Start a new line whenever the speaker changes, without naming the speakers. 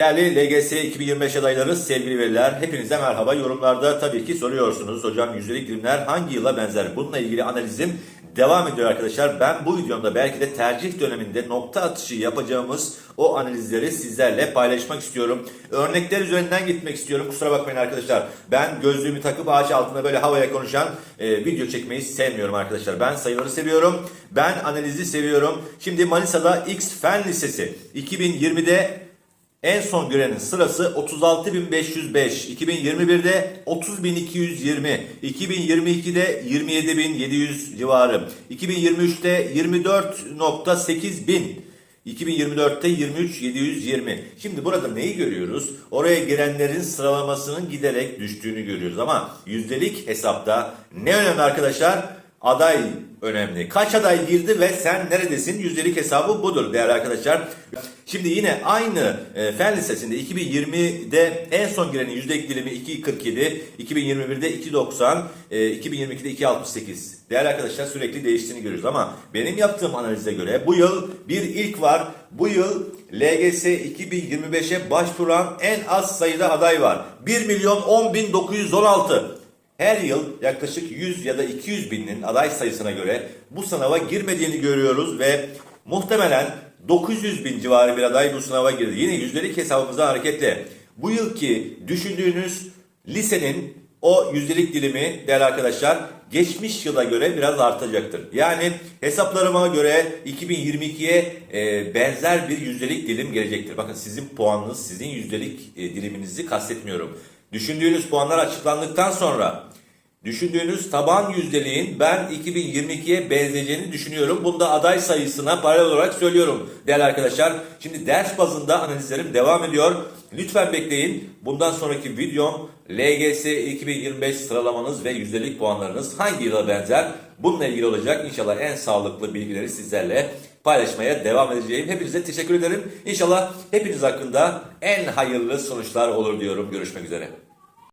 Değerli LGS 2025 adayları, sevgili veliler, hepinize merhaba. Yorumlarda tabii ki soruyorsunuz. Hocam yüzdelik dilimler hangi yıla benzer? Bununla ilgili analizim devam ediyor arkadaşlar. Ben bu videomda belki de tercih döneminde nokta atışı yapacağımız o analizleri sizlerle paylaşmak istiyorum. Örnekler üzerinden gitmek istiyorum. Kusura bakmayın arkadaşlar. Ben gözlüğümü takıp ağaç altında böyle havaya konuşan e, video çekmeyi sevmiyorum arkadaşlar. Ben sayıları seviyorum. Ben analizi seviyorum. Şimdi Manisa'da X Fen Lisesi 2020'de en son görenin sırası 36.505, 2021'de 30.220, 2022'de 27.700 civarı, 2023'te 24.8 bin, 2024'te 23.720. Şimdi burada neyi görüyoruz? Oraya girenlerin sıralamasının giderek düştüğünü görüyoruz ama yüzdelik hesapta ne önemli arkadaşlar? Aday önemli. Kaç aday girdi ve sen neredesin? Yüzdelik hesabı budur değerli arkadaşlar. Şimdi yine aynı e, fen lisesinde 2020'de en son girenin yüzdelik dilimi 2.47, 2021'de 2.90, e, 2022'de 2.68. Değerli arkadaşlar sürekli değiştiğini görüyoruz ama benim yaptığım analize göre bu yıl bir ilk var. Bu yıl LGS 2025'e başvuran en az sayıda aday var. 1 milyon 10 bin 916. Her yıl yaklaşık 100 ya da 200 binin aday sayısına göre bu sınava girmediğini görüyoruz ve muhtemelen 900 bin civarı bir aday bu sınava girdi. Yine yüzdelik hesabımızdan hareketle bu yılki düşündüğünüz lisenin o yüzdelik dilimi değerli arkadaşlar geçmiş yıla göre biraz artacaktır. Yani hesaplarıma göre 2022'ye e, benzer bir yüzdelik dilim gelecektir. Bakın sizin puanınız, sizin yüzdelik e, diliminizi kastetmiyorum. Düşündüğünüz puanlar açıklandıktan sonra düşündüğünüz taban yüzdeliğin ben 2022'ye benzeyeceğini düşünüyorum. Bunu da aday sayısına paralel olarak söylüyorum değerli arkadaşlar. Şimdi ders bazında analizlerim devam ediyor. Lütfen bekleyin. Bundan sonraki videom LGS 2025 sıralamanız ve yüzdelik puanlarınız hangi yıla benzer? Bununla ilgili olacak. İnşallah en sağlıklı bilgileri sizlerle paylaşmaya devam edeceğim. Hepinize teşekkür ederim. İnşallah hepiniz hakkında en hayırlı sonuçlar olur diyorum. Görüşmek üzere.